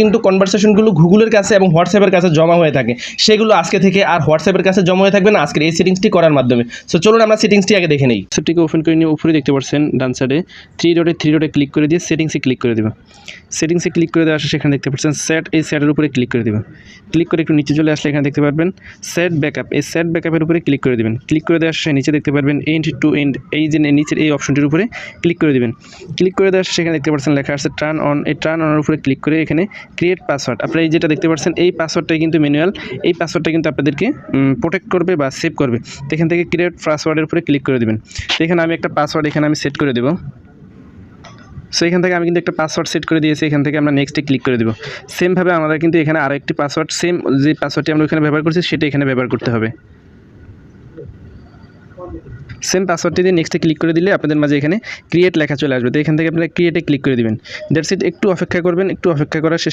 কিন্তু কনভারসেশনগুলো গুগলের কাছে এবং হোয়াটসঅ্যাপের কাছে জমা হয়ে থাকে। সেগুলো আজকে থেকে আর হোয়াটসঅ্যাপের কাছে জমা হয়ে থাকবে না, আজকের এই সেটিংসটি করার মাধ্যমে। সো চলুন আমরা সেটিংসটি আগে দেখে নেই। হোয়াটসঅ্যাপটিকে ওপেন করে নিয়ে উপরে দেখতে পাচ্ছেন ডান সাইডে থ্রি ডটে থ্রি ডটে ক্লিক করে দিয়ে সেটিংসে ক্লিক করে দেবেন সেটিংসে ক্লিক করে দেওয়া আসলে সেখানে দেখতে পাচ্ছেন সেট এই সেটের উপরে ক্লিক করে দেবেন ক্লিক করে একটু নিচে চলে আসলে এখানে দেখতে পারবেন সেট ব্যাকআপ এই সেট ব্যাকআপের উপরে ক্লিক করে দেবেন। ক্লিক করে দেওয়ার শেষে নিচে দেখতে পারবেন এন্ড টু এন্ড এই যে নিচের এই অপশনটির উপরে ক্লিক করে দেবেন। ক্লিক করে দেওয়া শেষে সেখানে দেখতে পাচ্ছেন লেখা আছে টার্ন অন এই টার্ন অনের উপরে ক্লিক করে এখানে ক্রিয়েট পাসওয়ার্ড আপনারা এই যেটা দেখতে পাচ্ছেন, এই পাসওয়ার্ডটাই কিন্তু ম্যানুয়াল এই পাসওয়ার্ডটা কিন্তু আপনাদেরকে প্রোটেক্ট করবে বা সেভ করবে। তো এখান থেকে ক্রিয়েট পাসওয়ার্ডের উপরে ক্লিক করে দেবেন। তো এখানে আমি একটা পাসওয়ার্ড এখানে আমি সেট করে দেবো। সো এখান থেকে আমি কিন্তু একটা পাসওয়ার্ড সেট করে দিয়েছি, এখান থেকে আমরা নেক্সটে ক্লিক করে দেবো। সেমভাবে আমাদের কিন্তু এখানে আরও একটি পাসওয়ার্ড সেম যে পাসওয়ার্ডটি আমরা এখানে ব্যবহার করছি, সেটা এখানে ব্যবহার করতে হবে। সেম পাসওয়ার্ডটি দিয়ে নেক্সটে ক্লিক করে দিলে আপনাদের মাঝে এখানে ক্রিয়েট লেখা চলে আসবে। তো এখান থেকে আপনারা ক্রিয়েটে ক্লিক করে দিবেন। দ্যাটস ইট একটু অপেক্ষা করবেন, একটু অপেক্ষা করার শেষে